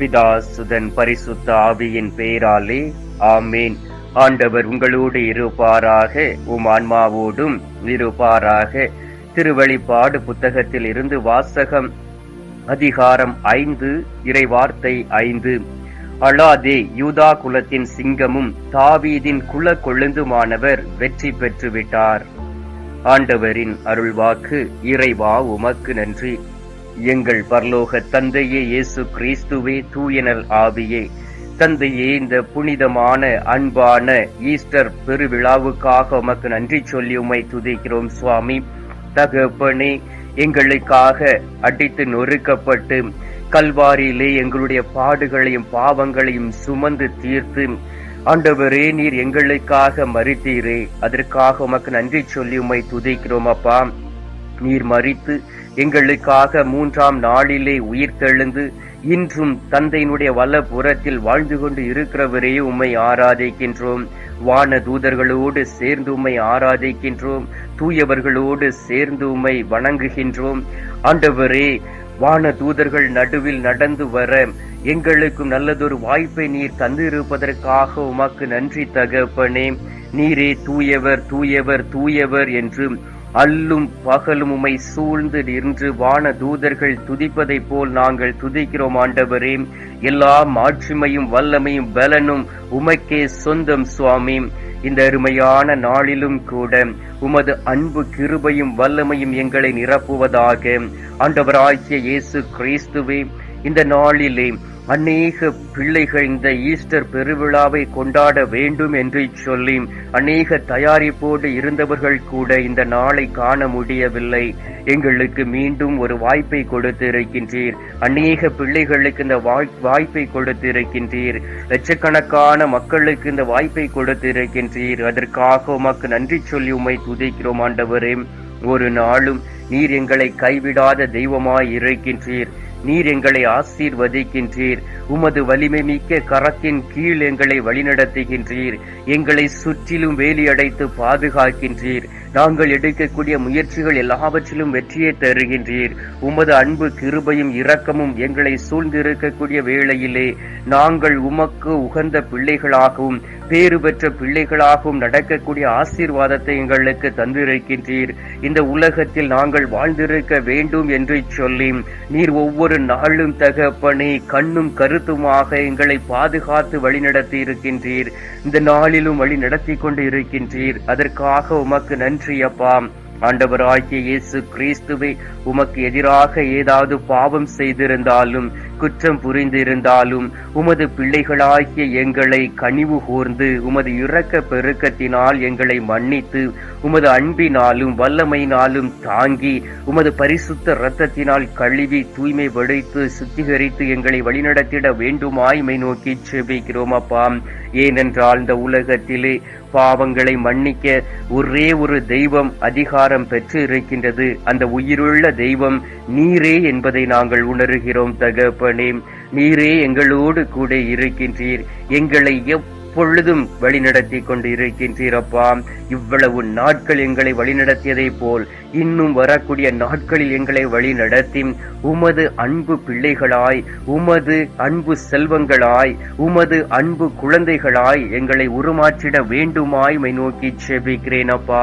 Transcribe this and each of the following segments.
பிதா சுதன் பரிசுத்த ஆவியின் பெயராலே ஆமேன். ஆண்டவர் உங்களோடு இருப்பாராக உம் ஆன்மாவோடும் இருப்பாராக. திருவழிப்பாடு புத்தகத்தில் இருந்து வாசகம் அதிகாரம் ஐந்து இறைவார்த்தை ஐந்து. அழாதே யூதா குலத்தின் சிங்கமும் தாவீதின் குல கொழுந்துமானவர் வெற்றி பெற்றுவிட்டார். ஆண்டவரின் அருள்வாக்கு இறைவா உமக்கு நன்றி. எங்கள் பரலோக தந்தையே இயேசு கிறிஸ்துவே தூயனல் ஆவியே. தந்தையே இந்த புனிதமான அன்பான ஈஸ்டர் பெருவிழாவுக்காக உமக்கு நன்றி சொல்லி உமை துதிக்கிறோம் சுவாமி. தகப்பனே எங்களுக்காக அடித்து நொறுக்கப்பட்டு கல்வாரியிலே எங்களுடைய பாடுகளையும் பாவங்களையும் சுமந்து தீர்த்து ஆண்டவரே நீர் எங்களுக்காக மறித்தீரே அதற்காக உமக்கு நன்றி சொல்லி உமை துதிக்கிறோம் அப்பா. நீர் மறித்து எங்களுக்காக மூன்றாம் நாளிலே உயிர் தெழுந்து இன்றும் தந்தையினுடைய வல்ல புறத்தில் வாழ்ந்து கொண்டு இருக்கிறவரே உம்மை ஆராதிக்கின்றோம். வான தூதர்களோடு சேர்ந்து உம்மை ஆராதிக்கின்றோம். தூயவர்களோடு சேர்ந்து உம்மை வணங்குகின்றோம். ஆண்டவரே வான தூதர்கள் நடுவில் நடந்து வர எங்களுக்கும் நல்லதொரு வாய்ப்பை நீர் தந்திருப்பதற்காக உமக்கு நன்றி தகப்பனே. நீரே தூயவர் தூயவர் தூயவர் என்று அல்லும் பகலும் உமை சூழ்ந்து நின்று வான தூதர்கள் துதிப்பதைப் போல் நாங்கள் துதிக்கிறோம் ஆண்டவரே. எல்லா மாட்சிமையும் வல்லமையும் பலனும் உமக்கே சொந்தம் சுவாமி. இந்த அருமையான நாளிலும் கூட உமது அன்பு கிருபையும் வல்லமையும் எங்களை நிரப்புவதாக ஆண்டவராகிய இயேசு கிறிஸ்துவே. இந்த நாளிலே அநேக பிள்ளைகள் இந்த ஈஸ்டர் பெருவிழாவை கொண்டாட வேண்டும் என்று சொல்லி அநேக தயாரிப்போடு இருந்தவர்கள் கூட இந்த நாளை காண முடியவில்லை. எங்களுக்கு மீண்டும் ஒரு வாய்ப்பை கொடுத்து இருக்கின்றீர் அநேக பிள்ளைகளுக்கு இந்த வாய்ப்பை கொடுத்து இருக்கின்றீர் லட்சக்கணக்கான மக்களுக்கு இந்த வாய்ப்பை கொடுத்து இருக்கின்றீர் அதற்காக உமக்கு நன்றி சொல்லி உமை துதிக்கிறோம் ஆண்டவரே. ஒரு நாளும் நீர் எங்களை கைவிடாத தெய்வமாய் இருக்கின்றீர். நீர் எங்களை ஆசீர்வதிக்கின்றீர். உமது வலிமை மிக்க கரத்தின் கீழ் எங்களை வழிநடத்துகின்றீர். எங்களை சுற்றிலும் வேலியடைத்து பாதுகாக்கின்றீர். நாங்கள் எடுக்கக்கூடிய முயற்சிகள் எல்லாவற்றிலும் வெற்றியை தருகின்றீர். உமது அன்பு கிருபையும் இரக்கமும் எங்களை சூழ்ந்திருக்கக்கூடிய வேளையிலே நாங்கள் உமக்கு உகந்த பிள்ளைகளாகவும் பேறு பெற்ற பிள்ளைகளாகவும் நடக்கக்கூடிய ஆசீர்வாதத்தை எங்களுக்கு தந்திருக்கின்றீர். இந்த உலகத்தில் நாங்கள் வாழ்ந்திருக்க வேண்டும் என்று சொல்லி நீர் ஒவ்வொரு நாளும் தகப்பனே கண்ணும் கருத்துமாக எங்களை பாதுகாத்து வழிநடத்தி இருக்கின்றீர் இந்த நாளிலும் வழி நடத்தி கொண்டு இருக்கின்றீர் அதற்காக உமக்கு நன்றி அப்பா. ஆண்டவராகிய இயேசு கிறிஸ்துவை உமக்கு எதிராக ஏதாவது பாவம் செய்திருந்தாலும் குற்றம் புரிந்திருந்தாலும் உமது பிள்ளைகளாகிய எங்களை கனிவு கூர்ந்து உமது இரக்க பெருக்கத்தினால் எங்களை மன்னித்து உமது அன்பினாலும் வல்லமையினாலும் தாங்கி உமது பரிசுத்த இரத்தத்தினால் கழுவி தூய்மை வடைத்து சுத்திகரித்து எங்களை வழிநடத்திட வேண்டுமாய்மை நோக்கி செபிக்கிறோம் அப்பா. ஏனென்றால் இந்த உலகத்திலே பாவங்களை மன்னிக்க ஒரே ஒரு தெய்வம் அதிகாரம் பெற்று இருக்கின்றது அந்த உயிருள்ள தெய்வம் நீரே என்பதை நாங்கள் உணர்கிறோம் தகப்பனே. நீரே எங்களோடு கூட இருக்கின்றீர். எங்களை எப் எப்பொழுதும் வழிநடத்தி கொண்டு இருக்கின்றீரப்பா இவ்வளவு நாட்கள் எங்களை வழிநடத்தியதை போல் இன்னும் வரக்கூடிய நாட்களில் எங்களை வழிநடத்தி உமது அன்பு பிள்ளைகளாய் உமது அன்பு செல்வங்களாய் உமது அன்பு குழந்தைகளாய் எங்களை உருமாற்றிட வேண்டுமாய் மை நோக்கி செபிக்கிறேன் அப்பா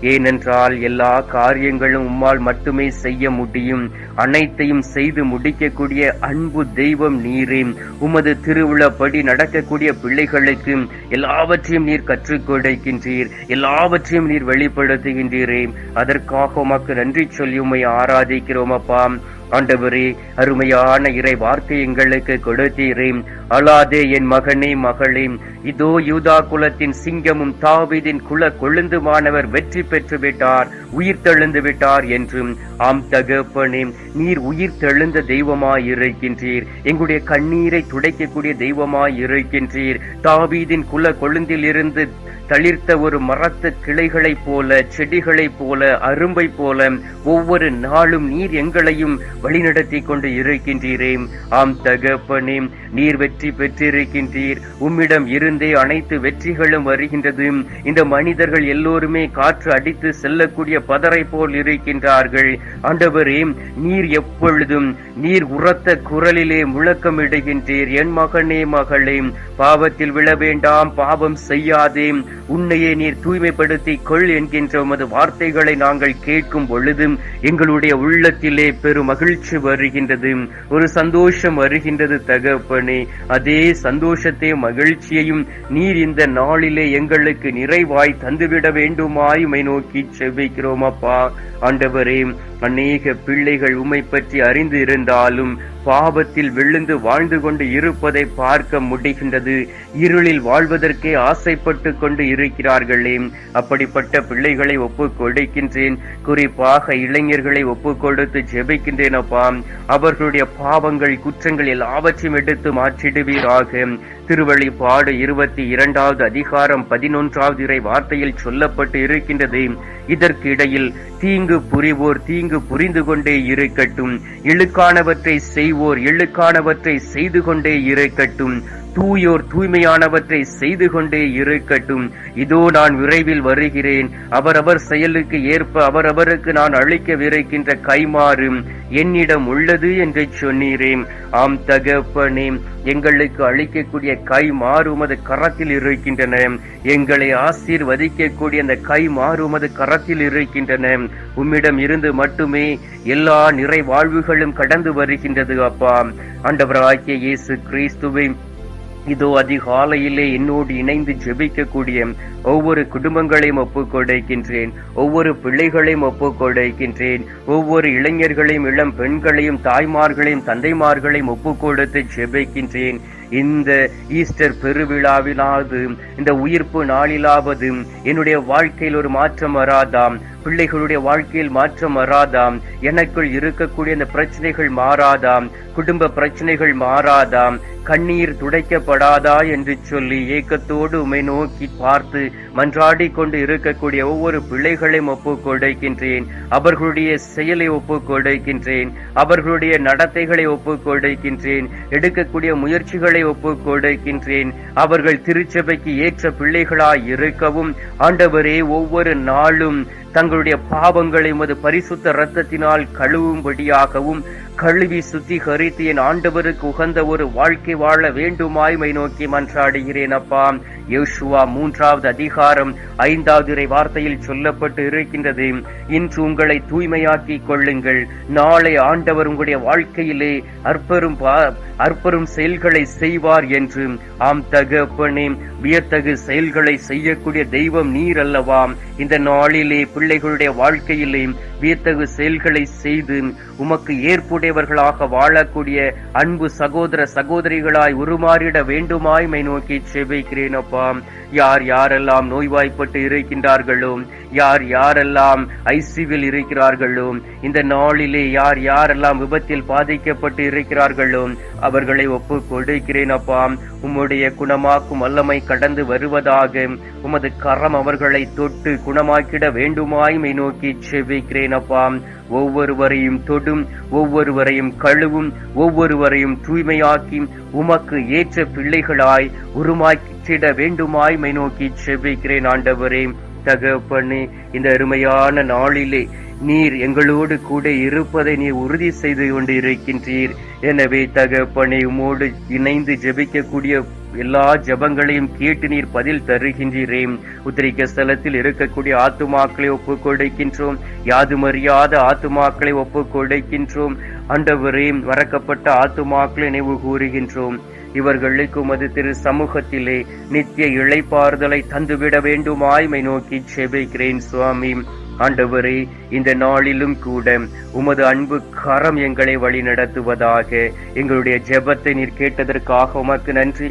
ஏனென்றால் எல்லா காரியங்களும் உம்மால் மட்டுமே செய்ய முடியும். அனைத்தையும் செய்து முடிக்கக்கூடிய அன்பு தெய்வம் நீரே. உமது திருவிழப்படி நடக்கக்கூடிய பிள்ளைகளுக்கு எல்லாவற்றையும் நீர் கற்றுக் கொடுக்கின்றீர். எல்லாவற்றையும் நீர் வெளிப்படுத்துகின்றீரே. அதற்காக உமக்கு நன்றி சொல்லி உம்மை ஆராதிக்கிறோம் அப்பா. ஆண்டவரே அருமையான இறை வார்த்தை எங்களுக்கு கொடுத்தீரே. அலாதே என் மகனே மகளே. இதோ யூதா குலத்தின் சிங்கமும் தாவிதின் குல கொழுந்துமானவர் வெற்றி பெற்று விட்டார் உயிர் தெழுந்து விட்டார் என்றும். ஆம் தகப்பனே நீர் உயிர் தெழுந்த தெய்வமாய் இருக்கின்றீர் எங்களுடைய கண்ணீரை துடைக்கக்கூடிய தெய்வமாய் இருக்கின்றீர் தாவீதின் குல கொழுந்தில் இருந்து தளிர்த்த ஒரு மரத்து கிளைகளைப் போல செடிகளைப் போல அரும்பை போல ஒவ்வொரு நாளும் நீர் எங்களையும் வழிநடத்தி கொண்டு இருக்கின்றீரே ஆம் தகப்பனே நீர் வெற்றி பெற்றிருக்கின்றீர். உம்மிடம் இருந்தே அனைத்து வெற்றிகளும் வருகின்றது இந்த மனிதர்கள் எல்லோருமே காற்று அடித்து செல்லக்கூடிய பதரை போல் இருக்கின்றார்கள். ஆண்டவரே நீர் எப்பொழுதும் நீர் உரத்த குரலிலே முழக்கமிடுகின்றீர். என் மகனே மகளே பாவத்தில் விழ வேண்டாம் பாவம் செய்யாதே உன்னையே நீர் தூய்மைப்படுத்தி கொள் என்கின்ற உமது வார்த்தைகளை நாங்கள் கேட்கும் பொழுதும் எங்களுடைய உள்ளத்திலே பெரும் மகிழ்ச்சி வருகின்றது. ஒரு சந்தோஷம் வருகின்றது தகப்பனே. அதே சந்தோஷத்தையும் மகிழ்ச்சியையும் நீர் இந்த நாளிலே எங்களுக்கு நிறைவாய் தந்துவிட வேண்டுமாய் உமை நோக்கி செவ்விக்கிறோம் அப்பா. ஆண்டவரே அநேக பிள்ளைகள் உமை பற்றி அறிந்து இருந்தாலும் பாவத்தில் விழுந்து வாழ்ந்து கொண்டு இருப்பதை பார்க்க முடிகின்றது. இருளில் வாழ்வதற்கே ஆசைப்பட்டு கொண்டு இருக்கிறார்களே. அப்படிப்பட்ட பிள்ளைகளை ஒப்புக் கொடுக்கின்றேன். குறிப்பாக இளைஞர்களை ஒப்புக்கொடுத்து ஜெபிக்கின்றேன் அப்பா அவர்களுடைய பாவங்கள் குற்றங்கள் எல்லாவற்றையும் எடுத்து மாற்றிடுவீராக. திருவழிப்பாடு இருபத்தி இரண்டாவது அதிகாரம் பதினொன்றாவது இறை வார்த்தையில் சொல்லப்பட்டு இருக்கின்றது. இதற்கு இடையில் தீங்கு புரிவோர் தீங்கு புரிந்து கொண்டே இருக்கட்டும். இழுக்கானவற்றை செய்வோர் இழுக்கானவற்றை செய்து கொண்டே இருக்கட்டும். தூயோர் தூய்மையானவற்றை செய்து கொண்டே இருக்கட்டும். இதோ நான் விரைவில் வருகிறேன். அவரவர் செயலுக்கு ஏற்ப அவரவருக்கு நான் அளிக்கவிருக்கின்ற கைமாறும் என்னிடம் உள்ளது என்று சொன்னீரே ஆம் தகப்பனே எங்களுக்கு அளிக்கக்கூடிய கை மாறுமது கரத்தில் இருக்கின்றன. எங்களை ஆசீர்வதிக்கக்கூடிய அந்த கை மாறுமது கரத்தில் இருக்கின்றன. உம்மிடம் இருந்து மட்டுமே எல்லா நிறைவாழ்வுகளும் கடந்து வருகின்றது அப்பா. ஆண்டவராகிய இயேசு கிறிஸ்துவை இதோ அதிகாலையிலே என்னோடு இணைந்து ஜெபிக்கக்கூடிய ஒவ்வொரு குடும்பங்களையும் ஒப்புக் கொடுக்கின்றேன் ஒவ்வொரு பிள்ளைகளையும் ஒப்புக் கொடுக்கின்றேன் ஒவ்வொரு இளைஞர்களையும் இளம் பெண்களையும் தாய்மார்களையும் தந்தைமார்களையும் ஒப்புக் கொடுத்து ஜெபிக்கின்றேன். இந்த ஈஸ்டர் பெருவிழாவிலாவது இந்த உயிர்ப்பு நாளிலாவது என்னுடைய வாழ்க்கையில் ஒரு மாற்றம் வராதாம். பிள்ளைகளுடைய வாழ்க்கையில் மாற்றம் வராதாம். எனக்குள் இருக்கக்கூடிய இந்த பிரச்சனைகள் மாறாதாம். குடும்ப பிரச்சனைகள் மாறாதாம். கண்ணீர் துடைக்கப்படாதா என்று சொல்லி ஏக்கத்தோடு உமை நோக்கி பார்த்து மன்றாடி கொண்டு இருக்கக்கூடிய ஒவ்வொரு பிள்ளைகளையும் ஒப்புக் கொடுக்கின்றேன். அவர்களுடைய செயலை ஒப்புக் கொடுக்கின்றேன். அவர்களுடைய நடத்தைகளை ஒப்புக் கொடுக்கின்றேன். எடுக்கக்கூடிய முயற்சிகளை ஒப்புக் கொடுக்கின்றேன். அவர்கள் திருச்சபைக்கு ஏற்ற பிள்ளைகளாய் இருக்கவும் ஆண்டவரே ஒவ்வொரு நாளும் தங்களுடைய பாவங்களை உமது பரிசுத்த இரத்தத்தினால் கழுவும்படியாகவும் கழுவி சுத்திகரித்து என் ஆண்டவருக்கு உகந்த ஒரு வாழ்க்கை வாழ வேண்டுமாய்மை நோக்கி மன்றாடுகிறேன் அப்பா. யோசுவா மூன்றாவது அதிகாரம் ஐந்தாவது இறை வார்த்தையில் சொல்லப்பட்டு இருக்கின்றது. இன்று உங்களை தூய்மையாக்கிக் கொள்ளுங்கள். நாளை ஆண்டவர் உங்களுடைய வாழ்க்கையிலே அற்பரும் அற்பரும் செயல்களை செய்வார் என்று. ஆம் தகப்பனே வியத்தகு செயல்களை செய்யக்கூடிய தெய்வம் நீர் அல்லவா? இந்த நாளிலே பிள்ளைகளுடைய வாழ்க்கையிலே வியத்தகு செயல்களை செய்து உமக்கு ஏற்புடையவர்களாக வாழக்கூடிய அன்பு சகோதர சகோதரிகளாய் உருமாறிட வேண்டுமாய்மை நோக்கி செபிக்கிறேன் அப்பா யார் யாரெல்லாம் நோய்வாய்ப்பட்டு இருக்கின்றார்களோ யார் யாரெல்லாம் ஐசிவில் இருக்கிறார்களோ இந்த நாளிலே யார் யாரெல்லாம் விபத்தில் பாதிக்கப்பட்டு இருக்கிறார்களோ அவர்களை ஒப்பு கொடுக்கிறேன் அப்பா. உம்முடைய குணமாக்கும் வல்லமை கடந்து வருவதாக உமது கரம் அவர்களை தொட்டு குணமாக்கிட வேண்டுமாய்மை நோக்கி செவிக்கிறேன் அப்பா. ஒவ்வொருவரையும் தொடும் ஒவ்வொருவரையும் கழுவும் ஒவ்வொருவரையும் தூய்மையாக்கி உமக்கு ஏற்ற பிள்ளைகளாய் உருமாக்கிட வேண்டுமாய் மை நோக்கி செவ்விக்கிறேன் ஆண்டவரே. தகப்பனே இந்த அருமையான நாளிலே நீர் எங்களோடு கூட இருப்பதை நீர் உறுதி செய்து கொண்டு இருக்கின்றீர் எனவே தகப்பனே உமோடு இணைந்து ஜெபிக்கக்கூடிய எல்லா ஜெபங்களையும் கேட்டு நீர் பதில் தருகின்றீரே உத்திரிக்க ஸ்தலத்தில் இருக்கக்கூடிய ஆத்துமாக்களை ஒப்பு கொடுக்கின்றோம் யாதுமறியாத ஆத்துமாக்களை ஒப்பு கொடுக்கின்றோம் ஆண்டவரே மறக்கப்பட்ட ஆத்துமாக்களை நினைவு கூறுகின்றோம். இவர்களுக்கு உமது திரு சமூகத்திலே நித்திய இழைப்பாறுதலை தந்துவிட வேண்டுமாய்மை நோக்கி செபிக்கிறேன் சுவாமி. ஆண்டவரே இந்த நாளிலும் கூட உமது அன்பு கரம் எங்களை வழி நடத்துவதாக எங்களுடைய ஜெபத்தை நீர் கேட்டதற்காக உமக்கு நன்றி.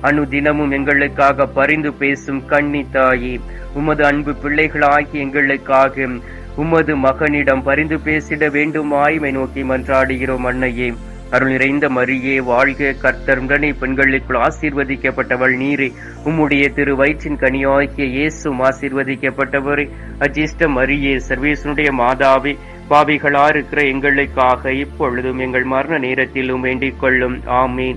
அணு தினமும் எங்களுக்காக பரிந்து பேசும் கண்ணி தாயே உமது அன்பு பிள்ளைகளாகி எங்களுக்காக உமது மகனிடம் பரிந்து பேசிட வேண்டுமாய்மை நோக்கி மன்றாடுகிறோம் அன்னையே. அருள் நிறைந்த மரியே வாழ்க கர்த்தர் உடனே பெண்களுக்குள் ஆசீர்வதிக்கப்பட்டவள் நீரே. உம்முடைய திரு வயிற்றின் கனியாகிய இயேசும் ஆசீர்வதிக்கப்பட்டவரே. அஜிஷ்ட மரியே சர்வேசனுடைய மாதாவே பாவிகளா இருக்கிற எங்களுக்காக இப்பொழுதும் எங்கள் மரண நேரத்திலும் வேண்டிக் கொள்ளும். ஆமீன்.